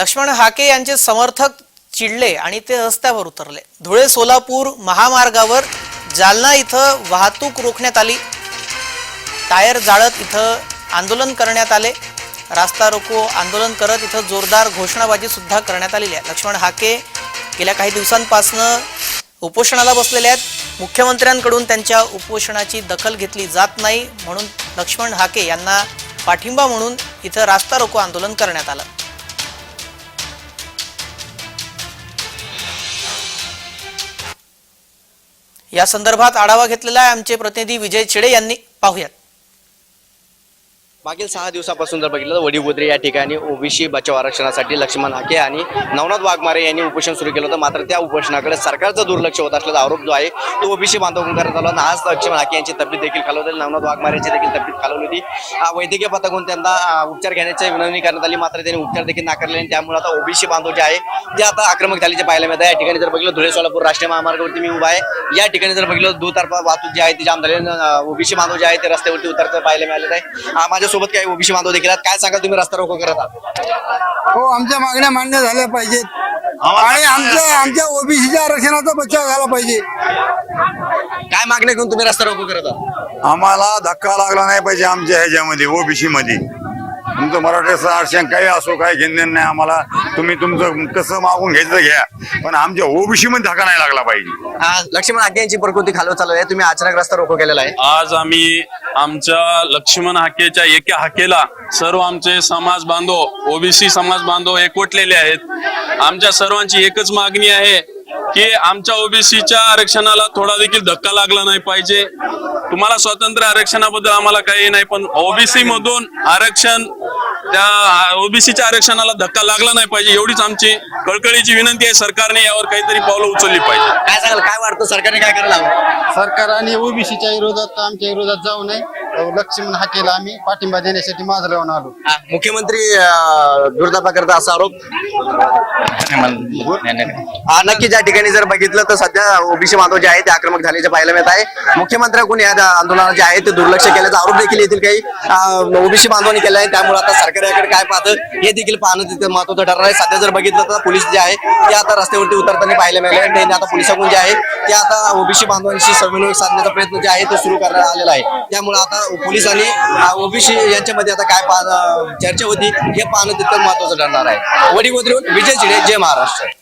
लक्ष्मण हाके यांचे समर्थक चिडले आणि ते रस्त्यावर उतरले. धुळे सोलापूर महामार्गावर जालना इथं वाहतूक रोखण्यात आली. टायर जाळत इथं आंदोलन करण्यात आले. रास्ता रोको आंदोलन करत इथं जोरदार घोषणाबाजी सुद्धा करण्यात आलेली आहे. लक्ष्मण हाके गेल्या काही दिवसांपासनं उपोषणाला बसलेले आहेत. मुख्यमंत्र्यांकडून त्यांच्या उपोषणाची दखल घेतली जात नाही म्हणून लक्ष्मण हाके यांना पाठिंबा म्हणून इथं रास्ता रोको आंदोलन करण्यात आलं. या संदर्भात आढावा घेतलेला आहे आमचे प्रतिनिधी विजय चिडे यांनी. पाहूयात. मागील सहा दिवसापासून जर बघितलं तर वडीगोद्रे या ठिकाणी ओबीसी बचाव आरक्षणासाठी लक्ष्मण हाके आणि नवनाथ वाघमारे यांनी उपोषण सुरू केलं होतं. मात्र त्या उपोषणाकडे सरकारचं दुर्लक्ष होत असल्याचा आरोप जो आहे तो ओबीसी बांधवून करण्यात आला आणि आज लक्ष्मण हाके यांची तब्येत देखील खालवली नवनाथ वाघमारे यांची देखील तब्येत खालवली होती. वैद्यकीय पथकून त्यांना उपचार घेण्याची विनवणी करण्यात आली. मात्र त्यांनी उपचार देखील नाकारले आणि त्यामुळे आता ओबीसी बांधव जे आहे ते आता आक्रमक झाल्याचे पाहायला मिळत आहे. या ठिकाणी जर बघितलं धुळे सोलापूर राष्ट्रीय महामार्गावरती मी उभा आहे. या ठिकाणी जर बघितलं दुतर्फा वाहतूक जी आहे ती जाम झाली ओबीसी बांधव जे आहे ते रस्त्यावरती उतरतं पाहायला मिळालेलं आहे. माझ्या माझ्यासोबत काही ओबीसी बांधव देखील आहेत. काय सांगाल तुम्ही रस्ता रोको करत आहात? हो आमच्या मागण्या मान्य झाल्या पाहिजेत. आणि आमच्या आमच्या ओबीसीच्या आरक्षणाचा बचाव झाला पाहिजे. काय मागणी घेऊन तुम्ही रस्ता रोको करत आहात? आम्हाला धक्का लागला नाही पाहिजे आमच्या ह्याच्यामध्ये ओबीसी मध्ये तुमचं मराठीचं आरक्षण काही असो काही घेणं नाही आम्हाला. तुम्ही तुमचं कसं मागून घ्यायचं घ्या. पण आमच्या ओबीसी मध्ये धक्का नाही लागला पाहिजे. आ, लक्ष्मण हाके यांची प्रकृती खालवत चालू आहे. तुम्ही अचानक रस्ता रोको केलेला आहे. आज आम्ही आमच्या लक्ष्मण हाकेच्या एका हाकेला सर्व आमचे समाज बांधव ओबीसी समाज बांधव एकवटलेले आहेत. आमच्या सर्वांची एकच मागणी आहे की आमच्या ओबीसीच्या आरक्षणाला थोडा देखील धक्का लागला नाही पाहिजे. तुम्हाला स्वातंत्र्य आरक्षणाबद्दल आम्हाला काही नाही पण ओबीसी मधून आरक्षण त्या ओबीसीच्या आरक्षणाला धक्का लागला नाही पाहिजे एवढीच आमची कळकळीची विनंती आहे सरकारने यावर काहीतरी पावलं उचलली पाहिजे. काय सांगाल काय वाटतं सरकारने काय करायला हवं? सरकार आणि ओबीसीच्या विरोधात आमच्या विरोधात जाऊ नये. लक्ष्मण हाकेला आम्ही. पाठिंबा देण्यासाठी माझं लावून आलो मुख्यमंत्री दुर्दापा करता असा आरोप. हा, नक्की ज्या ठिकाणी जर बघितलं तर सध्या ओबीसी बांधव जे आहे ते आक्रमक झाल्याचे पाहायला मिळत आहे. मुख्यमंत्र्यांकडून या आंदोलनात जे आहे ते दुर्लक्ष केल्याचा आरोप देखील येथील काही ओबीसी बांधवांनी केला आहे. त्यामुळे आता सरकार याकडे काय पाहतं हे देखील पाहणं तिथे महत्वाचं ठरणार आहे. सध्या जर बघितलं तर पोलीस जे आहे ते आता रस्त्यावरती उतरताना पाहायला मिळाले आणि त्यांनी आता पोलिसांकडून जे आहे ते आता ओबीसी बांधवांशी समन्वय साधण्याचा प्रयत्न जे आहे तो सुरू करण्यात आलेला आहे. त्यामुळे आता पोलीस आणि ओबीसी यांच्यामध्ये आता काय चर्चा होती हे पाहणं तितकं महत्वाचं ठरणार आहे. वडी विजय चिडे जय महाराष्ट्र.